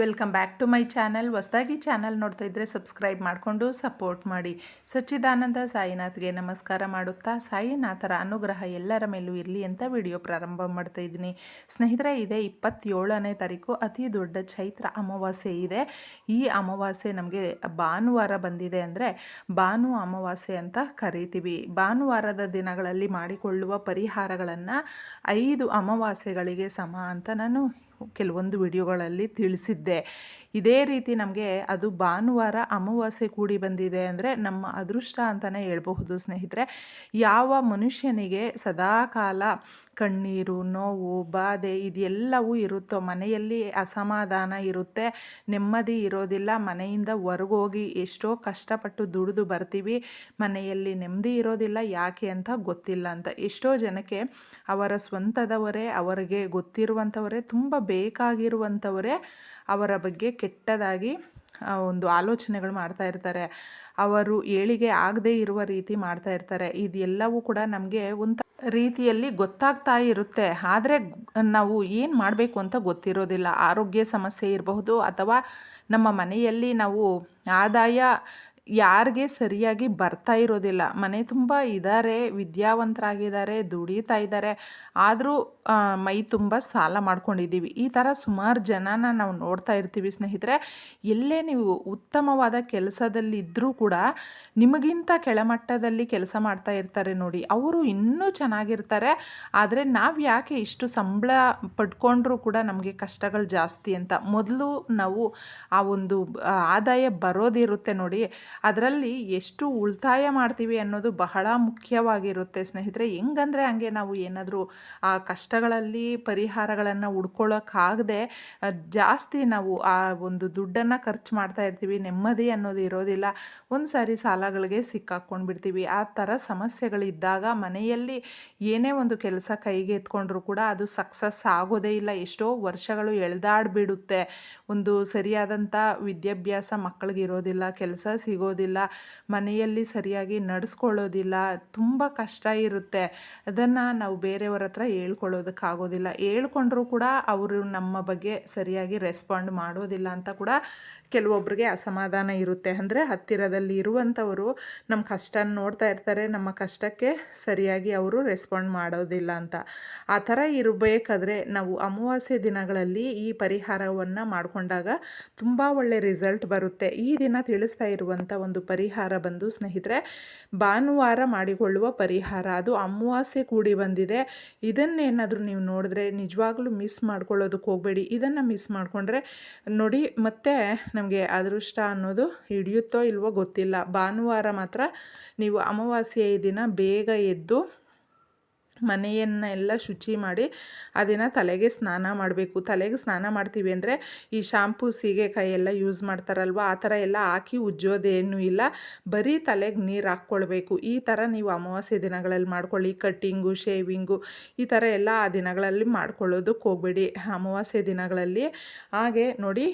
Welcome back to my channel. ಹೊಸದಾಗಿ channel ನೋಡ್ತಾ ಇದ್ದರೆ ಸಬ್ಸ್ಕ್ರೈಬ್ ಮಾಡಿಕೊಂಡು ಸಪೋರ್ಟ್ ಮಾಡಿ. ಸಚ್ಚಿದಾನಂದ ಸಾಯಿನಾಥ್ಗೆ ನಮಸ್ಕಾರ ಮಾಡುತ್ತಾ, ಸಾಯಿನಾಥರ ಅನುಗ್ರಹ ಎಲ್ಲರ ಮೇಲೂ ಇರಲಿ ಅಂತ ವಿಡಿಯೋ ಪ್ರಾರಂಭ ಮಾಡ್ತಾ ಇದ್ದೀನಿ. ಸ್ನೇಹಿತರೆ, ಇದೆ ಇಪ್ಪತ್ತೇಳನೇ ತಾರೀಕು, ಅತಿ ದೊಡ್ಡ ಚೈತ್ರ ಅಮಾವಾಸ್ಯೆ ಇದೆ. ಈ ಅಮಾವಾಸ್ಯೆ ನಮಗೆ ಭಾನುವಾರ ಬಂದಿದೆ ಅಂದರೆ ಭಾನು ಅಮಾವಾಸ್ಯೆ ಅಂತ ಕರಿತೀವಿ. ಭಾನುವಾರದ ದಿನಗಳಲ್ಲಿ ಮಾಡಿಕೊಳ್ಳುವ ಪರಿಹಾರಗಳನ್ನು ಐದು ಅಮಾವಾಸ್ಯೆಗಳಿಗೆ ಸಮ ಅಂತ ನಾನು ಕೆಲವೊಂದು ವಿಡಿಯೋಗಳಲ್ಲಿ ತಿಳಿಸಿದ್ದೆ. ಇದೇ ರೀತಿ ನಮಗೆ ಅದು ಭಾನುವಾರ ಅಮಾವಾಸ್ಯೆ ಕೂಡಿ ಬಂದಿದೆ ಅಂದರೆ ನಮ್ಮ ಅದೃಷ್ಟ ಅಂತಲೇ ಹೇಳ್ಬಹುದು ಸ್ನೇಹಿತರೆ. ಯಾವ ಮನುಷ್ಯನಿಗೆ ಸದಾಕಾಲ ಕಣ್ಣೀರು, ನೋವು, ಬಾಧೆ ಇದೆಲ್ಲವೂ ಇರುತ್ತೋ, ಮನೆಯಲ್ಲಿ ಅಸಮಾಧಾನ ಇರುತ್ತೆ, ನೆಮ್ಮದಿ ಇರೋದಿಲ್ಲ, ಮನೆಯಿಂದ ಹೊರಗೋಗಿ ಎಷ್ಟೋ ಕಷ್ಟಪಟ್ಟು ದುಡಿದು ಬರ್ತೀವಿ, ಮನೆಯಲ್ಲಿ ನೆಮ್ಮದಿ ಇರೋದಿಲ್ಲ, ಯಾಕೆ ಅಂತ ಗೊತ್ತಿಲ್ಲ ಅಂತ. ಎಷ್ಟೋ ಜನಕ್ಕೆ ಅವರ ಸ್ವಂತದವರೇ, ಅವರಿಗೆ ಗೊತ್ತಿರುವಂಥವರೇ, ತುಂಬ ಬೇಕಾಗಿರುವಂಥವರೇ ಅವರ ಬಗ್ಗೆ ಕೆಟ್ಟದಾಗಿ ಒಂದು ಆಲೋಚನೆಗಳು ಮಾಡ್ತಾ ಇರ್ತಾರೆ. ಅವರು ಏಳಿಗೆ ಆಗದೇ ಇರುವ ರೀತಿ ಮಾಡ್ತಾ ಇರ್ತಾರೆ. ಇದೆಲ್ಲವೂ ಕೂಡ ನಮಗೆ ಒಂದು ರೀತಿಯಲ್ಲಿ ಗೊತ್ತಾಗ್ತಾ ಇರುತ್ತೆ. ಆದರೆ ನಾವು ಏನು ಮಾಡಬೇಕು ಅಂತ ಗೊತ್ತಿರೋದಿಲ್ಲ. ಆರೋಗ್ಯ ಸಮಸ್ಯೆ ಇರಬಹುದು ಅಥವಾ ನಮ್ಮ ಮನೆಯಲ್ಲಿ ನಾವು ಆದಾಯ ಯಾರಿಗೆ ಸರಿಯಾಗಿ ಬರ್ತಾ ಇರೋದಿಲ್ಲ. ಮನೆ ತುಂಬ ಇದ್ದಾರೆ ವಿದ್ಯಾವಂತರಾಗಿದ್ದಾರೆ, ದುಡಿತಾ ಇದ್ದಾರೆ ಆದರೂ ಮೈ ತುಂಬ ಸಾಲ ಮಾಡ್ಕೊಂಡಿದ್ದೀವಿ. ಈ ಥರ ಸುಮಾರು ಜನನ ನಾವು ನೋಡ್ತಾ ಇರ್ತೀವಿ ಸ್ನೇಹಿತರೆ. ಎಲ್ಲೇ ನೀವು ಉತ್ತಮವಾದ ಕೆಲಸದಲ್ಲಿದ್ದರೂ ಕೂಡ ನಿಮಗಿಂತ ಕೆಳಮಟ್ಟದಲ್ಲಿ ಕೆಲಸ ಮಾಡ್ತಾ ಇರ್ತಾರೆ ನೋಡಿ. ಅವರು ಇನ್ನೂ ಚೆನ್ನಾಗಿರ್ತಾರೆ. ಆದರೆ ನಾವು ಯಾಕೆ ಇಷ್ಟು ಸಂಬಳ ಪಡ್ಕೊಂಡ್ರೂ ಕೂಡ ನಮಗೆ ಕಷ್ಟಗಳು ಜಾಸ್ತಿ ಅಂತ. ಮೊದಲು ನಾವು ಆ ಒಂದು ಆದಾಯ ಬರೋದಿರುತ್ತೆ ನೋಡಿ. ಅದರಲ್ಲಿ ಎಷ್ಟು ಉಳಿತಾಯ ಮಾಡ್ತೀವಿ ಅನ್ನೋದು ಬಹಳ ಮುಖ್ಯವಾಗಿರುತ್ತೆ. ಸ್ನೇಹಿತರೆ, ಹೆಂಗಂದರೆ ಹಂಗೆ ನಾವು ಏನಾದರೂ, ಆ, ಕಷ್ಟಗಳಲ್ಲಿ ಪರಿಹಾರಗಳನ್ನು ಹುಡ್ಕೊಳ್ಳೋಕ್ಕಾಗದೆ ಜಾಸ್ತಿ ನಾವು ಆ ಒಂದು ದುಡ್ಡನ್ನು ಖರ್ಚು ಮಾಡ್ತಾ ಇರ್ತೀವಿ, ನೆಮ್ಮದಿ ಅನ್ನೋದು ಇರೋದಿಲ್ಲ. ಒಂದು ಸಾರಿ ಸಾಲಗಳಿಗೆ ಸಿಕ್ಕಾಕ್ಕೊಂಡು ಬಿಡ್ತೀವಿ ಆ ಥರ ಸಮಸ್ಯೆಗಳಿದ್ದಾಗ ಮನೆಯಲ್ಲಿ ಏನೇ ಒಂದು ಕೆಲಸ ಕೈಗೆ ಎತ್ಕೊಂಡ್ರೂ ಕೂಡ ಅದು ಸಕ್ಸಸ್ ಆಗೋದೇ ಇಲ್ಲ. ಎಷ್ಟೋ ವರ್ಷಗಳು ಎಳೆದಾಡ್ಬಿಡುತ್ತೆ. ಒಂದು ಸರಿಯಾದಂಥ ವಿದ್ಯಾಭ್ಯಾಸ ಮಕ್ಕಳಿಗೆ ಇರೋದಿಲ್ಲ ಕೆಲಸ ಸಿಗೋದಿಲ್ಲ ಮನೆಯಲ್ಲಿ ಸರಿಯಾಗಿ ನಡೆಸ್ಕೊಳ್ಳೋದಿಲ್ಲ, ತುಂಬ ಕಷ್ಟ ಇರುತ್ತೆ. ಅದನ್ನು ನಾವು ಬೇರೆಯವ್ರ ಹತ್ರ ಹೇಳ್ಕೊಳ್ಳೋದಕ್ಕಾಗೋದಿಲ್ಲ. ಹೇಳ್ಕೊಂಡ್ರೂ ಕೂಡ ಅವರು ನಮ್ಮ ಬಗ್ಗೆ ಸರಿಯಾಗಿ ರೆಸ್ಪಾಂಡ್ ಮಾಡೋದಿಲ್ಲ ಅಂತ ಕೂಡ ಕೆಲವೊಬ್ಬರಿಗೆ ಅಸಮಾಧಾನ ಇರುತ್ತೆ. ಅಂದರೆ ಹತ್ತಿರದಲ್ಲಿ ಇರುವಂಥವರು ನಮ್ಮ ಕಷ್ಟ ನೋಡ್ತಾ ಇರ್ತಾರೆ, ನಮ್ಮ ಕಷ್ಟಕ್ಕೆ ಸರಿಯಾಗಿ ಅವರು ರೆಸ್ಪಾಂಡ್ ಮಾಡೋದಿಲ್ಲ ಅಂತ. ಆ ಥರ ಇರಬೇಕಾದ್ರೆ ನಾವು ಅಮಾವಾಸ್ಯೆ ದಿನಗಳಲ್ಲಿ ಈ ಪರಿಹಾರವನ್ನು ಮಾಡಿಕೊಂಡಾಗ ತುಂಬ ಒಳ್ಳೆ ರಿಸಲ್ಟ್ ಬರುತ್ತೆ. ಈ ದಿನ ತಿಳಿಸ್ತಾ ಇರುವಂಥ ಒಂದು ಪರಿಹಾರ ಬಂದು ಸ್ನೇಹಿತರೆ, ಭಾನುವಾರ ಮಾಡಿಕೊಳ್ಳುವ ಪರಿಹಾರ. ಅದು ಅಮಾವಾಸ್ಯೆ ಕೂಡಿ ಬಂದಿದೆ. ಇದನ್ನೇನಾದರೂ ನೀವು ನೋಡಿದ್ರೆ ನಿಜವಾಗ್ಲೂ ಮಿಸ್ ಮಾಡ್ಕೊಳ್ಳೋದಕ್ಕೆ ಹೋಗಬೇಡಿ. ಇದನ್ನು ಮಿಸ್ ಮಾಡಿಕೊಂಡ್ರೆ ನೋಡಿ, ಮತ್ತೆ ನಮಗೆ ಅದೃಷ್ಟ ಅನ್ನೋದು ಹಿಡಿಯುತ್ತೋ ಇಲ್ವೋ ಗೊತ್ತಿಲ್ಲ. ಭಾನುವಾರ ಮಾತ್ರ ನೀವು ಅಮಾವಾಸ್ಯೆಯ ದಿನ ಬೇಗ ಎದ್ದು ಮನೆಯನ್ನೆಲ್ಲ ಶುಚಿ ಮಾಡಿ ಅದನ್ನು ತಲೆಗೆ ಸ್ನಾನ ಮಾಡಬೇಕು. ತಲೆಗೆ ಸ್ನಾನ ಮಾಡ್ತೀವಿ ಅಂದರೆ ಈ ಶಾಂಪು ಸೀಗೆಕಾಯಿ ಎಲ್ಲ ಯೂಸ್ ಮಾಡ್ತಾರಲ್ವ? ಆ ಥರ ಎಲ್ಲ ಹಾಕಿ ಉಜ್ಜೋದೇನೂ ಇಲ್ಲ. ಬರೀ ತಲೆಗೆ ನೀರು ಹಾಕ್ಕೊಳ್ಬೇಕು. ಈ ಥರ ನೀವು ಅಮಾವಾಸ್ಯೆ ದಿನಗಳಲ್ಲಿ ಮಾಡ್ಕೊಳ್ಳಿ. ಕಟ್ಟಿಂಗು ಶೇವಿಂಗು ಈ ಥರ ಎಲ್ಲ ಆ ದಿನಗಳಲ್ಲಿ ಮಾಡ್ಕೊಳ್ಳೋದಕ್ಕೆ ಹೋಗಬೇಡಿ. ಅಮಾವಾಸ್ಯೆ ದಿನಗಳಲ್ಲಿ ಹಾಗೆ ನೋಡಿ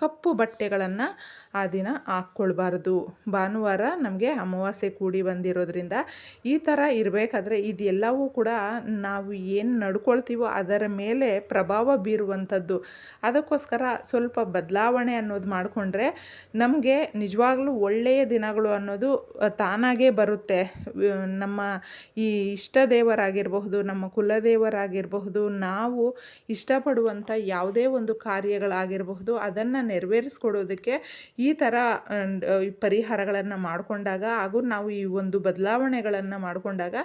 ಕಪ್ಪು ಬಟ್ಟೆಗಳನ್ನು ಆ ದಿನ ಹಾಕ್ಕೊಳ್ಬಾರ್ದು. ಭಾನುವಾರ ನಮಗೆ ಅಮಾವಾಸ್ಯೆ ಕೂಡಿ ಬಂದಿರೋದ್ರಿಂದ ಈ ಥರ ಇರಬೇಕಾದ್ರೆ ಇದೆಲ್ಲ ಎಲ್ಲವೂ ಕೂಡ ನಾವು ಏನು ನಡ್ಕೊಳ್ತೀವೋ ಅದರ ಮೇಲೆ ಪ್ರಭಾವ ಬೀರುವಂಥದ್ದು. ಅದಕ್ಕೋಸ್ಕರ ಸ್ವಲ್ಪ ಬದಲಾವಣೆ ಅನ್ನೋದು ಮಾಡಿಕೊಂಡ್ರೆ ನಮಗೆ ನಿಜವಾಗ್ಲೂ ಒಳ್ಳೆಯ ದಿನಗಳು ಅನ್ನೋದು ತಾನಾಗೇ ಬರುತ್ತೆ. ನಮ್ಮ ಈ ಇಷ್ಟ ದೇವರಾಗಿರಬಹುದು ನಮ್ಮ ಕುಲದೇವರಾಗಿರಬಹುದು, ನಾವು ಇಷ್ಟಪಡುವಂಥ ಯಾವುದೇ ಒಂದು ಕಾರ್ಯಗಳಾಗಿರಬಹುದು, ಅದನ್ನು ನೆರವೇರಿಸ್ಕೊಡೋದಕ್ಕೆ ಈ ಥರ ಪರಿಹಾರಗಳನ್ನು ಮಾಡಿಕೊಂಡಾಗ ಹಾಗೂ ನಾವು ಈ ಒಂದು ಬದಲಾವಣೆಗಳನ್ನು ಮಾಡಿಕೊಂಡಾಗ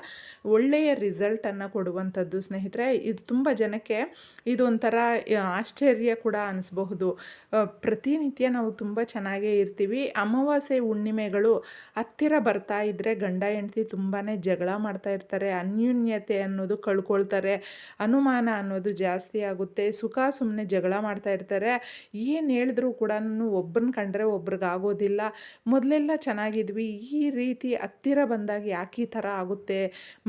ಒಳ್ಳೆಯ ಒಳ್ಳೆಯ ರಿಸಲ್ಟನ್ನು ಕೊಡುವಂಥದ್ದು ಸ್ನೇಹಿತರೆ. ಇದು ತುಂಬ ಜನಕ್ಕೆ ಇದೊಂಥರ ಆಶ್ಚರ್ಯ ಕೂಡ ಅನಿಸ್ಬಹುದು. ಪ್ರತಿನಿತ್ಯ ನಾವು ತುಂಬ ಚೆನ್ನಾಗೇ ಇರ್ತೀವಿ. ಅಮಾವಾಸ್ಯೆ ಹುಣ್ಣಿಮೆಗಳು ಹತ್ತಿರ ಬರ್ತಾ ಇದ್ದರೆ ಗಂಡ ಹೆಂಡತಿ ತುಂಬಾ ಜಗಳ ಮಾಡ್ತಾ ಇರ್ತಾರೆ. ಅನ್ಯೂನ್ಯತೆ ಅನ್ನೋದು ಕಳ್ಕೊಳ್ತಾರೆ. ಅನುಮಾನ ಅನ್ನೋದು ಜಾಸ್ತಿ ಆಗುತ್ತೆ. ಸುಖ ಸುಮ್ಮನೆ ಜಗಳ ಮಾಡ್ತಾ ಇರ್ತಾರೆ. ಏನು ಹೇಳಿದ್ರು ಕೂಡ ಒಬ್ಬರನ್ನ ಕಂಡ್ರೆ ಒಬ್ರಿಗಾಗೋದಿಲ್ಲ ಮೊದಲೆಲ್ಲ ಚೆನ್ನಾಗಿದ್ವಿ. ಈ ರೀತಿ ಹತ್ತಿರ ಬಂದಾಗ ಯಾಕೆ ಈ ಥರ ಆಗುತ್ತೆ?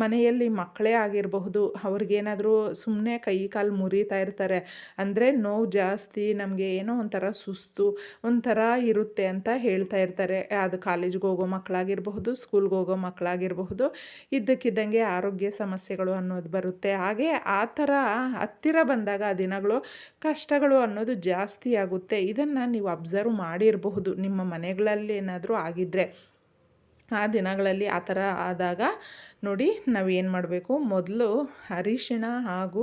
ಮನೆಯಲ್ಲಿ ಮನೆಯಲ್ಲಿ ಮಕ್ಕಳೇ ಆಗಿರಬಹುದು, ಅವ್ರಿಗೇನಾದರೂ ಸುಮ್ಮನೆ ಕೈ ಕಾಲು ಮುರಿತಾ ಇರ್ತಾರೆ. ಅಂದರೆ ನೋವು ಜಾಸ್ತಿ, ನಮಗೆ ಏನೋ ಒಂಥರ ಸುಸ್ತು, ಒಂಥರ ಇರುತ್ತೆ ಅಂತ ಹೇಳ್ತಾ ಇರ್ತಾರೆ. ಅದು ಕಾಲೇಜ್ಗೆ ಹೋಗೋ ಮಕ್ಕಳಾಗಿರಬಹುದು, ಸ್ಕೂಲ್ಗೆ ಹೋಗೋ ಮಕ್ಕಳಾಗಿರಬಹುದು, ಇದ್ದಕ್ಕಿದ್ದಂಗೆ ಆರೋಗ್ಯ ಸಮಸ್ಯೆಗಳು ಅನ್ನೋದು ಬರುತ್ತೆ. ಹಾಗೆ ಆ ಥರ ಹತ್ತಿರ ಬಂದಾಗ ಆ ದಿನಗಳು ಕಷ್ಟಗಳು ಅನ್ನೋದು ಜಾಸ್ತಿ ಆಗುತ್ತೆ. ಇದನ್ನು ನೀವು ಅಬ್ಸರ್ವ್ ಮಾಡಿರಬಹುದು. ನಿಮ್ಮ ಮನೆಗಳಲ್ಲಿ ಏನಾದರೂ ಆಗಿದ್ದರೆ ಆ ದಿನಗಳಲ್ಲಿ ಆ ಥರ ಆದಾಗ ನೋಡಿ ನಾವು ಏನು ಮಾಡಬೇಕು? ಮೊದಲು ಅರಿಶಿಣ ಹಾಗೂ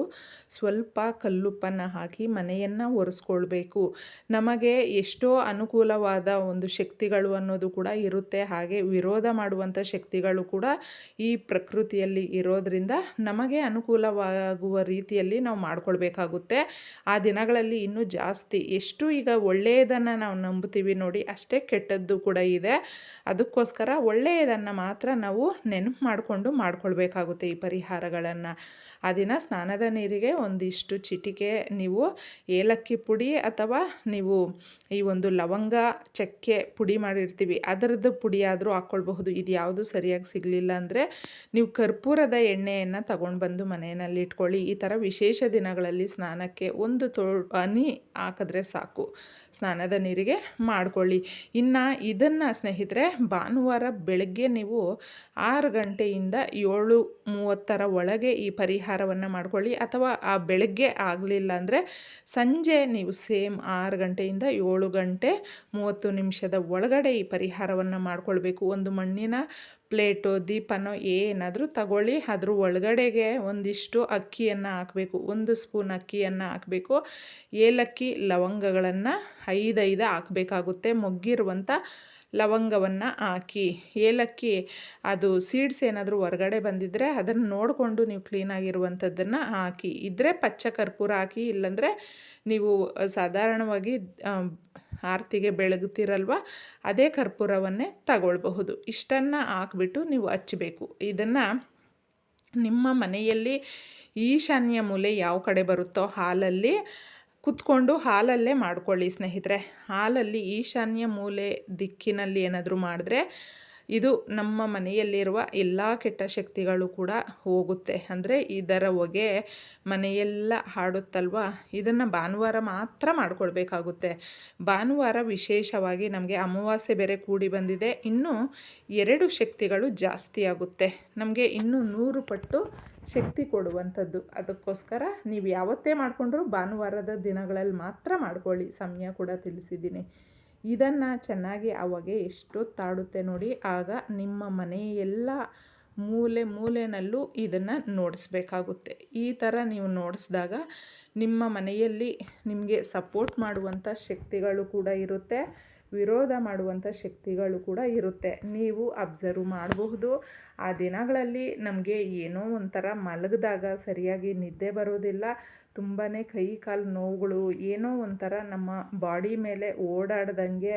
ಸ್ವಲ್ಪ ಕಲ್ಲುಪ್ಪನ್ನು ಹಾಕಿ ಮನೆಯನ್ನು ಒರೆಸ್ಕೊಳ್ಬೇಕು. ನಮಗೆ ಎಷ್ಟೋ ಅನುಕೂಲವಾದ ಒಂದು ಶಕ್ತಿಗಳು ಅನ್ನೋದು ಕೂಡ ಇರುತ್ತೆ. ಹಾಗೆ ವಿರೋಧ ಮಾಡುವಂಥ ಶಕ್ತಿಗಳು ಕೂಡ ಈ ಪ್ರಕೃತಿಯಲ್ಲಿ ಇರೋದರಿಂದ ನಮಗೆ ಅನುಕೂಲವಾಗುವ ರೀತಿಯಲ್ಲಿ ನಾವು ಮಾಡ್ಕೊಳ್ಬೇಕಾಗುತ್ತೆ. ಆ ದಿನಗಳಲ್ಲಿ ಇನ್ನೂ ಜಾಸ್ತಿ ಎಷ್ಟು ಈಗ ಒಳ್ಳೆಯದನ್ನು ನಾವು ನಂಬ್ತೀವಿ ನೋಡಿ ಅಷ್ಟೇ ಕೆಟ್ಟದ್ದು ಕೂಡ ಇದೆ. ಅದಕ್ಕೋಸ್ಕರ ಒಳ್ಳೆಯದನ್ನು ಮಾತ್ರ ನಾವು ನೆನಪು ಮಾಡಿಕೊಂಡು ಮಾಡ್ಕೊಳ್ಬೇಕಾಗುತ್ತೆ ಈ ಪರಿಹಾರಗಳನ್ನು. ಆ ದಿನ ಸ್ನಾನದ ನೀರಿಗೆ ಒಂದಿಷ್ಟು ಚಿಟಿಕೆ, ನೀವು ಏಲಕ್ಕಿ ಪುಡಿ ಅಥವಾ ನೀವು ಈ ಒಂದು ಲವಂಗ ಚಕ್ಕೆ ಪುಡಿ ಮಾಡಿರ್ತೀವಿ. ಅದರದ್ದು ಪುಡಿ ಆದರೂ ಹಾಕ್ಕೊಳ್ಬಹುದು. ಇದು ಯಾವುದು ಸರಿಯಾಗಿ ಸಿಗಲಿಲ್ಲ ಅಂದರೆ ನೀವು ಕರ್ಪೂರದ ಎಣ್ಣೆಯನ್ನು ತಗೊಂಡು ಬಂದು ಮನೆಯಲ್ಲಿ ಇಟ್ಕೊಳ್ಳಿ. ಈ ಥರ ವಿಶೇಷ ದಿನಗಳಲ್ಲಿ ಸ್ನಾನಕ್ಕೆ ಒಂದು ತೋ, ಹನಿ ಹಾಕಿದ್ರೆ ಸಾಕು. ಸ್ನಾನದ ನೀರಿಗೆ ಮಾಡಿಕೊಳ್ಳಿ. ಇನ್ನು ಇದನ್ನು ಸ್ನೇಹಿತರೆ, ಭಾನುವಾರ ಬೆಳಗ್ಗೆ ನೀವು ಆರು ಗಂಟೆಯಿಂದ ಏಳು ಮೂವತ್ತರ ಒಳಗೆ ಈ ಪರಿಹಾರವನ್ನು ಮಾಡ್ಕೊಳ್ಳಿ. ಅಥವಾ ಆ ಬೆಳಗ್ಗೆ ಆಗಲಿಲ್ಲ ಅಂದರೆ ಸಂಜೆ ನೀವು ಸೇಮ್ ಆರು ಗಂಟೆಯಿಂದ ಏಳು ಗಂಟೆ ಮೂವತ್ತು ನಿಮಿಷದ ಒಳಗಡೆ ಈ ಪರಿಹಾರವನ್ನು ಮಾಡಿಕೊಳ್ಬೇಕು. ಒಂದು ಮಣ್ಣಿನ ಪ್ಲೇಟು, ದೀಪನೋ ಏನಾದರೂ ತಗೊಳ್ಳಿ. ಅದ್ರ ಒಳಗಡೆಗೆ ಒಂದಿಷ್ಟು ಅಕ್ಕಿಯನ್ನು ಹಾಕಬೇಕು. ಒಂದು ಸ್ಪೂನ್ ಅಕ್ಕಿಯನ್ನು ಹಾಕಬೇಕು. ಏಲಕ್ಕಿ ಲವಂಗಗಳನ್ನು ಐದೈದು ಹಾಕಬೇಕಾಗುತ್ತೆ. ಮೊಗ್ಗಿರುವಂಥ ಲವಂಗವನ್ನು ಹಾಕಿ, ಏಲಕ್ಕಿ, ಅದು ಸೀಡ್ಸ್ ಏನಾದರೂ ಹೊರಗಡೆ ಬಂದಿದ್ದರೆ ಅದನ್ನು ನೋಡಿಕೊಂಡು ನೀವು ಕ್ಲೀನಾಗಿರುವಂಥದ್ದನ್ನು ಹಾಕಿ. ಇದ್ದರೆ ಪಚ್ಚ ಕರ್ಪೂರ ಹಾಕಿ, ಇಲ್ಲಾಂದರೆ ನೀವು ಸಾಧಾರಣವಾಗಿ ಆರತಿಗೆ ಬೆಳಗುತ್ತೀರಲ್ವ, ಅದೇ ಕರ್ಪೂರವನ್ನೇ ತಗೊಳ್ಬಹುದು. ಇಷ್ಟನ್ನು ಹಾಕ್ಬಿಟ್ಟು ನೀವು ಹಚ್ಚಬೇಕು ಇದನ್ನು ನಿಮ್ಮ ಮನೆಯಲ್ಲಿ ಈಶಾನ್ಯ ಮೂಲೆ ಯಾವ ಕಡೆ ಬರುತ್ತೋ ಹಾಲಲ್ಲಿ ಕುತ್ಕೊಂಡು ಹಾಲಲ್ಲೇ ಮಾಡ್ಕೊಳ್ಳಿ ಸ್ನೇಹಿತರೆ. ಹಾಲಲ್ಲಿ ಈಶಾನ್ಯ ಮೂಲೆ ದಿಕ್ಕಿನಲ್ಲಿ ಏನಾದರೂ ಮಾಡಿದ್ರೆ ಇದು ನಮ್ಮ ಮನೆಯಲ್ಲಿರುವ ಎಲ್ಲ ಕೆಟ್ಟ ಶಕ್ತಿಗಳು ಕೂಡ ಹೋಗುತ್ತೆ. ಅಂದರೆ ಇದರ ಹೊಗೆ ಮನೆಯೆಲ್ಲ ಹಾಡುತ್ತಲ್ವ? ಇದನ್ನು ಭಾನುವಾರ ಮಾತ್ರ ಮಾಡ್ಕೊಳ್ಬೇಕಾಗುತ್ತೆ. ಭಾನುವಾರ ವಿಶೇಷವಾಗಿ ನಮಗೆ ಅಮಾವಾಸ್ಯೆ ಬೇರೆ ಕೂಡಿ ಬಂದಿದೆ. ಇನ್ನೂ ಎರಡು ಶಕ್ತಿಗಳು ಜಾಸ್ತಿ ಆಗುತ್ತೆ. ನಮಗೆ ಇನ್ನೂ ನೂರು ಪಟ್ಟು ಶಕ್ತಿ ಕೊಡುವಂಥದ್ದು. ಅದಕ್ಕೋಸ್ಕರ ನೀವು ಯಾವತ್ತೇ ಮಾಡಿಕೊಂಡ್ರೂ ಭಾನುವಾರದ ದಿನಗಳಲ್ಲಿ ಮಾತ್ರ ಮಾಡ್ಕೊಳ್ಳಿ. ಸಮಯ ಕೂಡ ತಿಳಿಸಿದ್ದೀನಿ. ಇದನ್ನು ಚೆನ್ನಾಗಿ ಅವಾಗೆ ಎಷ್ಟೊತ್ತಾಡುತ್ತೆ ನೋಡಿ. ಆಗ ನಿಮ್ಮ ಮನೆಯೆಲ್ಲ ಮೂಲೆ ಮೂಲೆಯಲ್ಲೂ ಇದನ್ನು ನೋಡಿಸ್ಬೇಕಾಗುತ್ತೆ. ಈ ಥರ ನೀವು ನೋಡಿಸಿದಾಗ ನಿಮ್ಮ ಮನೆಯಲ್ಲಿ ನಿಮಗೆ ಸಪೋರ್ಟ್ ಮಾಡುವಂಥ ಶಕ್ತಿಗಳು ಕೂಡ ಇರುತ್ತೆ. ವಿರೋಧ ಮಾಡುವಂಥ ಶಕ್ತಿಗಳು ಕೂಡ ಇರುತ್ತೆ. ನೀವು ಅಬ್ಸರ್ವ್ ಮಾಡಬಹುದು. ಆ ದಿನಗಳಲ್ಲಿ ನಮಗೆ ಏನೋ ಒಂಥರ ಮಲಗಿದಾಗ ಸರಿಯಾಗಿ ನಿದ್ದೆ ಬರೋದಿಲ್ಲ. ತುಂಬಾ ಕೈ, ಕಾಲು ನೋವುಗಳು, ಏನೋ ಒಂಥರ ನಮ್ಮ ಬಾಡಿ ಮೇಲೆ ಓಡಾಡ್ದಂಗೆ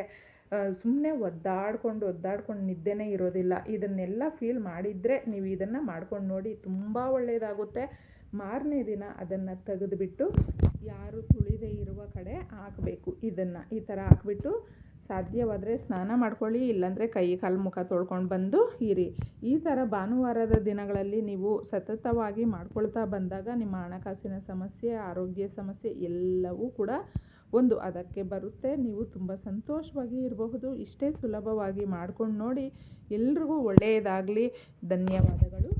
ಸುಮ್ಮನೆ ಒದ್ದಾಡ್ಕೊಂಡು ಒದ್ದಾಡ್ಕೊಂಡು ನಿದ್ದೆನೇ ಇರೋದಿಲ್ಲ. ಇದನ್ನೆಲ್ಲ ಫೀಲ್ ಮಾಡಿದರೆ ನೀವು ಇದನ್ನು ಮಾಡ್ಕೊಂಡು ನೋಡಿ ತುಂಬ ಒಳ್ಳೆಯದಾಗುತ್ತೆ ಮಾರನೇ ದಿನ ಅದನ್ನು ತೆಗೆದುಬಿಟ್ಟು ಯಾರು ತುಳಿದೇ ಇರುವ ಕಡೆ ಹಾಕಬೇಕು. ಇದನ್ನು ಈ ಥರ ಹಾಕ್ಬಿಟ್ಟು ಸಾಧ್ಯವಾದರೆ ಸ್ನಾನ ಮಾಡ್ಕೊಳ್ಳಿ, ಇಲ್ಲಾಂದರೆ ಕೈ ಕಾಲು ಮುಖ ತೊಳ್ಕೊಂಡು ಬಂದು ಇರಿ. ಈ ಥರ ಭಾನುವಾರದ ದಿನಗಳಲ್ಲಿ ನೀವು ಸತತವಾಗಿ ಮಾಡ್ಕೊಳ್ತಾ ಬಂದಾಗ ನಿಮ್ಮ ಹಣಕಾಸಿನ ಸಮಸ್ಯೆ, ಆರೋಗ್ಯ ಸಮಸ್ಯೆ ಎಲ್ಲವೂ ಕೂಡ ಒಂದು ಅದಕ್ಕೆ ಬರುತ್ತೆ. ನೀವು ತುಂಬ ಸಂತೋಷವಾಗಿ ಇರಬಹುದು. ಇಷ್ಟೇ ಸುಲಭವಾಗಿ ಮಾಡ್ಕೊಂಡು ನೋಡಿ ಎಲ್ರಿಗೂ ಒಳ್ಳೆಯದಾಗಲಿ. ಧನ್ಯವಾದಗಳು.